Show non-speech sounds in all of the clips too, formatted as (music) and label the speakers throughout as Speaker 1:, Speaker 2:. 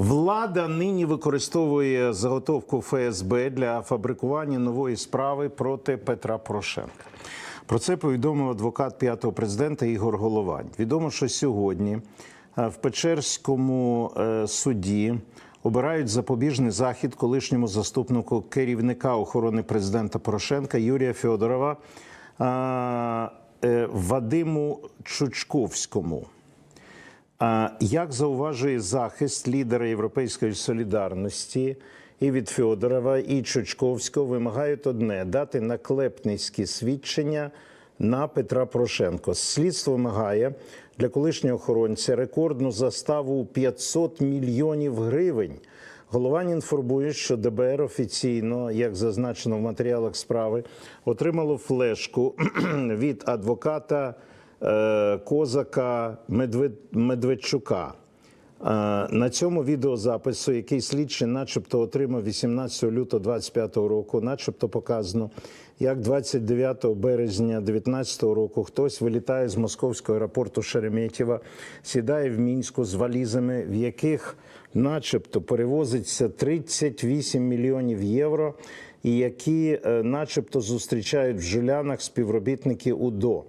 Speaker 1: Влада нині використовує заготовку ФСБ для фабрикування нової справи проти Петра Порошенка. Про це повідомив адвокат п'ятого президента Ігор Головань. Відомо, що сьогодні е, в Печерському е, суді обирають запобіжний захід колишньому заступнику керівника охорони президента Порошенка Юрія Федорова е, Вадиму Чучковському. Як зауважує захист лідера Європейської солідарності і від Федорова, і Чучковського вимагають одне дати наклепницькі свідчення на Петра Порошенко. Слідство вимагає для колишнього охоронця рекордну заставу у 500 мільйонів гривень. Головань інформує, що ДБР офіційно, як зазначено в матеріалах справи, отримало флешку (clears throat) від адвоката Козака Медведчука. Е, На цьому відеозапису, який слідчий, начебто, отримав 18 лютого 25 року, начебто показано, як 29 березня 19 року хтось вилітає з московського аеропорту Шереметєва, сідає в мінську з валізами, в яких, начебто, перевозиться 38 мільйонів євро, і які, е, начебто, зустрічають в Жулянах співробітники УДО.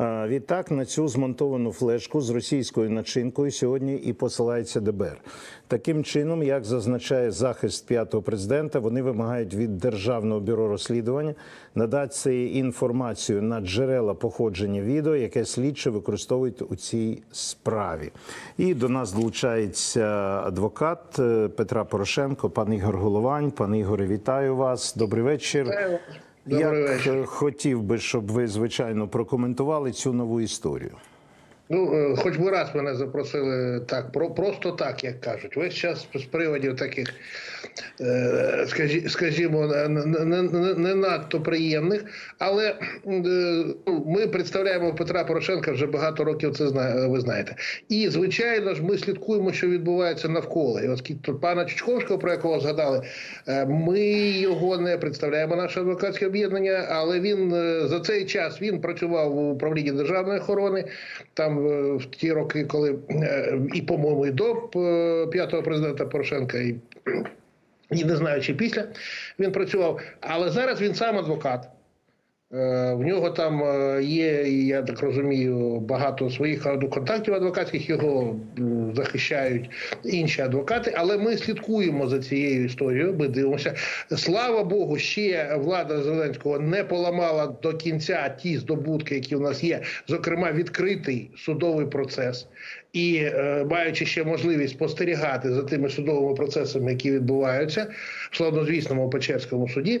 Speaker 1: Відтак на цю змонтовану флешку з російською начинкою сьогодні і посилається ДБР. Таким чином, як зазначає захист п'ятого президента, вони вимагають від державного бюро розслідування надати інформацію на джерела походження відео, яке слідчі використовують у цій справі. І до нас долучається адвокат е, Петра Порошенко, пан Ігор Головань. Пан Ігоре, вітаю вас. Добрий вечір.
Speaker 2: Добрий
Speaker 1: Як
Speaker 2: вечір.
Speaker 1: хотів би, щоб ви звичайно прокоментували цю нову історію.
Speaker 2: Ну, е, хоч би раз мене запросили так, про, просто так, як кажуть. Весь час з приводів таких, е, скажімо, не, не, надто приємних. Але е, ну, ми представляємо Петра Порошенка вже багато років, це ви знаєте. І, звичайно ж, ми слідкуємо, що відбувається навколо. І оскільки пана Чучковського, про якого згадали, ми його не представляємо, наше адвокатське об'єднання, але він за цей час він працював у управлінні державної охорони. Там в ті роки, коли е, і, по-моєму, і до е, п'ятого президента Порошенка, і, і не знаю, чи після він працював. Але зараз він сам адвокат. Е, В нього там е, є, я так розумію, багато своїх контактів адвокатських, його захищають інші адвокати. Але ми слідкуємо за цією історією. Ми дивимося. Слава Богу, ще влада Зеленського не поламала до кінця ті здобутки, які в нас є, зокрема, відкритий судовий процес. І е, маючи ще можливість спостерігати за тими судовими процесами, які відбуваються в славнозвісному Печерському суді,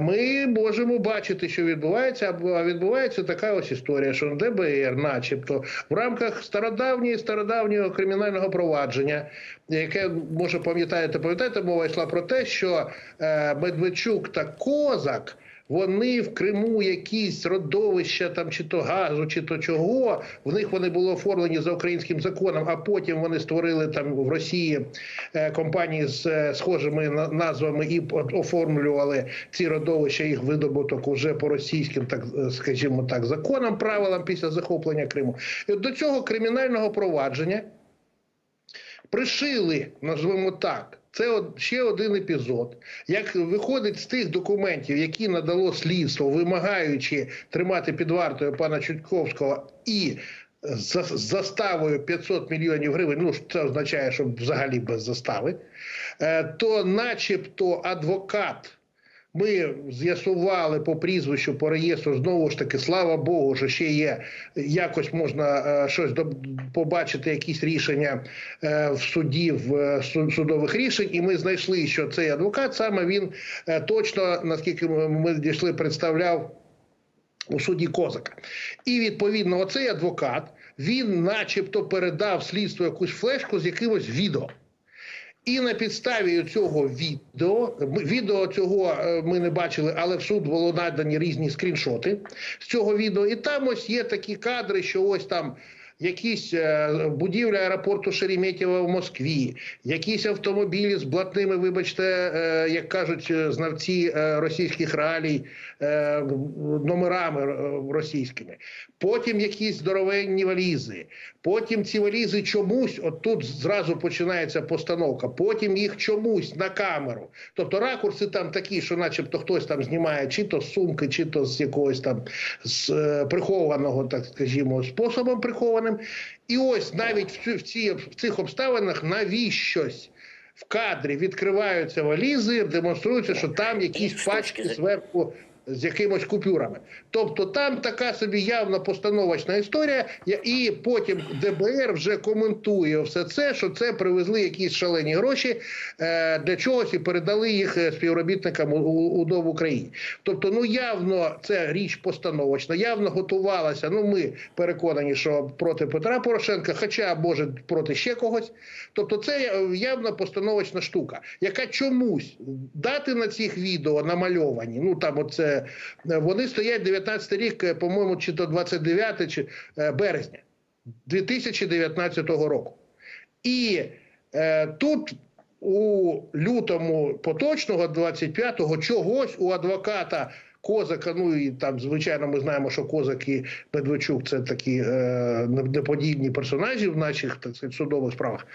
Speaker 2: ми можемо бачити, що відбувається. А відбувається така ось історія, що ДБР, начебто, в рамках стародавньої стародавнього кримінального провадження, яке може пам'ятаєте, пам'ятаєте, мова йшла про те, що е, Медведчук та Козак. Вони в Криму якісь родовища там чи то газу, чи то чого. В них вони були оформлені за українським законом, а потім вони створили там в Росії е, компанії з е, схожими на- назвами і оформлювали ці родовища, їх видобуток уже по російським, так е, скажімо так, законам, правилам після захоплення Криму. І до цього кримінального провадження пришили, назвемо так. Це ще один епізод. Як виходить з тих документів, які надало слідство, вимагаючи тримати під вартою пана Чутковського і за заставою 500 мільйонів гривень, ну це означає, що взагалі без застави, е, то, начебто, адвокат. Ми з'ясували по прізвищу, по реєстру, знову ж таки, слава Богу, що ще є якось можна е, щось до, побачити, якісь рішення е, в суді, в е, судових рішень. І ми знайшли, що цей адвокат саме він точно, наскільки ми дійшли, представляв у суді Козака. І відповідно, оцей адвокат він, начебто, передав слідству якусь флешку з якимось відео. І на підставі цього відео, відео цього е, ми не бачили, але в суд було надані різні скріншоти з цього відео. І там ось є такі кадри, що ось там якісь е, будівля аеропорту Шереметьєво в Москві, якісь автомобілі з блатними, вибачте, е, як кажуть е, знавці російських реалій, номерами російськими. Потім якісь здоровенні валізи. Потім ці валізи чомусь, от тут зразу починається постановка. Потім їх чомусь на камеру. Тобто ракурси там такі, що, начебто, хтось там знімає, чи то з сумки, чи то з якогось там з прихованого, так скажімо, способом прихованим. І ось навіть в, ці, в цих обставинах навіщось. В кадрі відкриваються валізи, демонструється, що там якісь пачки зверху з якимось купюрами. Тобто там така собі явно постановочна історія, і потім ДБР вже коментує все це, що це привезли якісь шалені гроші е, для чогось і передали їх е, співробітникам УДО в Україні. Тобто, ну явно це річ постановочна, явно готувалася. Ну ми переконані, що проти Петра Порошенка, хоча може проти ще когось. Тобто, це е, явно постановочна штука, яка чомусь дати на цих відео намальовані. Ну там оце вони стоять 19 рік, е, по-моєму, чи то 29 чи е, березня 2019 року. І е, тут у лютому поточного 25-го чогось у адвоката Козака, ну і там, звичайно, ми знаємо, що Козак і Медведчук це такі е, неподібні персонажі в наших так сказати, судових справах.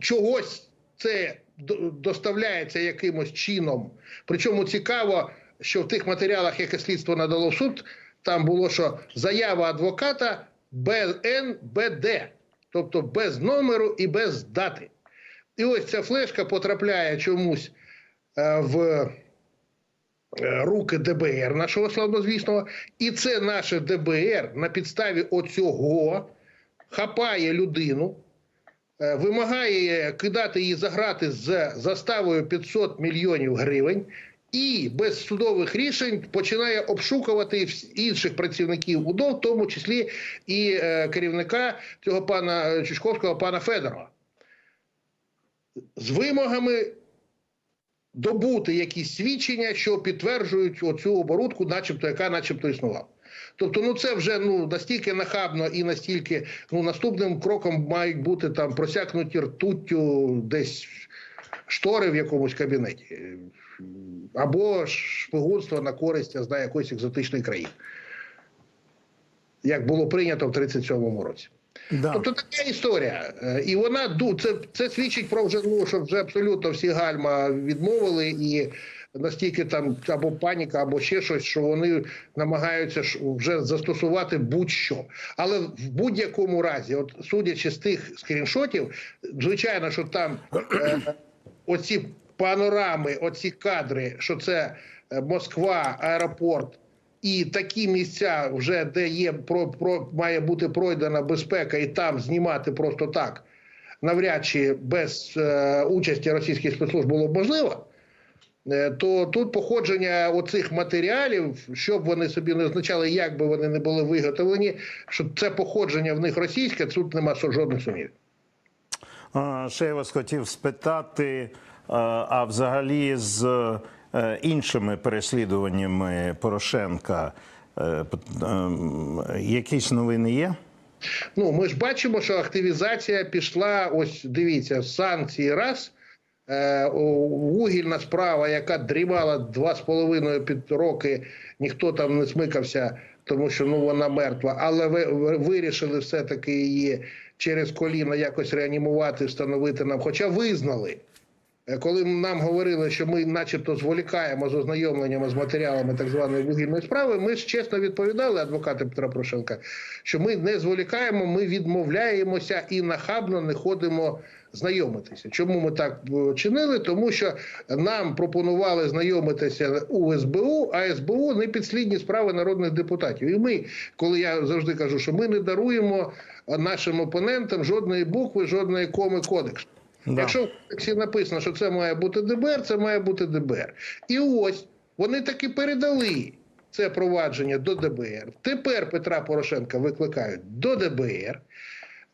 Speaker 2: Чогось це до- доставляється якимось чином. Причому цікаво, що в тих матеріалах, яке слідство надало в суд, там було, що заява адвоката БНБД, тобто без номеру і без дати. І ось ця флешка потрапляє чомусь е, в е, руки ДБР нашого славнозвісного, і це наше ДБР на підставі оцього хапає людину, вимагає кидати її за грати з заставою 500 мільйонів гривень. І без судових рішень починає обшукувати інших працівників УДО, в тому числі і е, керівника цього пана е, Чучковського, пана Федорова з вимогами добути якісь свідчення, що підтверджують оцю оборудку, начебто, яка начебто існувала. Тобто, ну це вже ну настільки нахабно і настільки ну наступним кроком мають бути там просякнуті ртуттю десь штори в якомусь кабінеті, або шпигунство на користь я знаю, якоїсь екзотичної країни, як було прийнято в 37-му році.
Speaker 1: Да.
Speaker 2: Тобто така історія. Е, І вона це, це свідчить про вже ну, що вже абсолютно всі гальма відмовили, і настільки там або паніка, або ще щось, що вони намагаються вже застосувати будь-що. Але в будь-якому разі, от судячи з тих скріншотів, звичайно, що там е, оці панорами, оці кадри, що це е, Москва, аеропорт. І такі місця, вже де є про, про має бути пройдена безпека, і там знімати просто так, навряд чи без е, участі російських спецслужб було б можливо. Е, То тут походження оцих матеріалів, щоб вони собі не означали, як би вони не були виготовлені, що це походження в них російське, тут нема жодних сумнівів.
Speaker 1: А, Ще я вас хотів спитати, а взагалі з е, іншими переслідуваннями Порошенка е, ем, якісь новини є?
Speaker 2: Ну, ми ж бачимо, що активізація пішла. Ось дивіться, санкції раз. Е, вугільна справа, яка дрімала два з половиною під роки, ніхто там не смикався, тому що ну вона мертва. Але ви, ви вирішили все-таки її через коліна якось реанімувати, встановити нам. Хоча визнали, коли нам говорили, що ми, начебто, зволікаємо з ознайомленням з матеріалами так званої вугільної справи, ми ж чесно відповідали адвокати Петра Порошенка, що ми не зволікаємо, ми відмовляємося і нахабно не ходимо знайомитися. Чому ми так е, чинили? Тому що нам пропонували знайомитися у СБУ, а СБУ не підслідні справи народних депутатів. І ми, коли я завжди кажу, що ми не даруємо нашим опонентам жодної букви, жодної коми кодексу.
Speaker 1: Да.
Speaker 2: Якщо в кодексі написано, що це має бути ДБР, це має бути ДБР. І ось вони таки передали це провадження до ДБР. Тепер Петра Порошенка викликають до ДБР.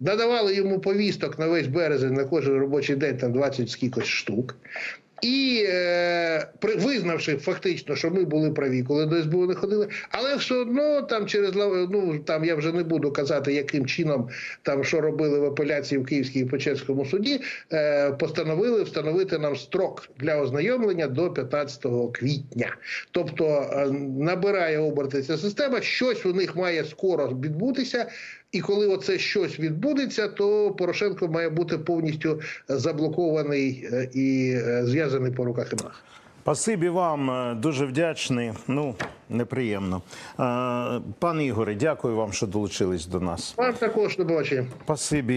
Speaker 2: Надавали йому повісток на весь березень на кожен робочий день, там 20 скількось штук. І е, визнавши фактично, що ми були праві, коли до СБУ не ходили, але все одно там через ну там я вже не буду казати, яким чином там що робили в апеляції в Київській і Печерському суді, е, постановили встановити нам строк для ознайомлення до 15 квітня. Тобто е, набирає оберти ця система, щось у них має скоро відбутися. І коли оце щось відбудеться, то Порошенко має бути повністю заблокований е, і е, зв'язаний по руках і ногах.
Speaker 1: Спасибі вам, е, дуже вдячний. Ну, неприємно. Е, Пане Ігоре, дякую вам, що долучились до нас.
Speaker 2: Вам також до побачення.
Speaker 1: Спасибі.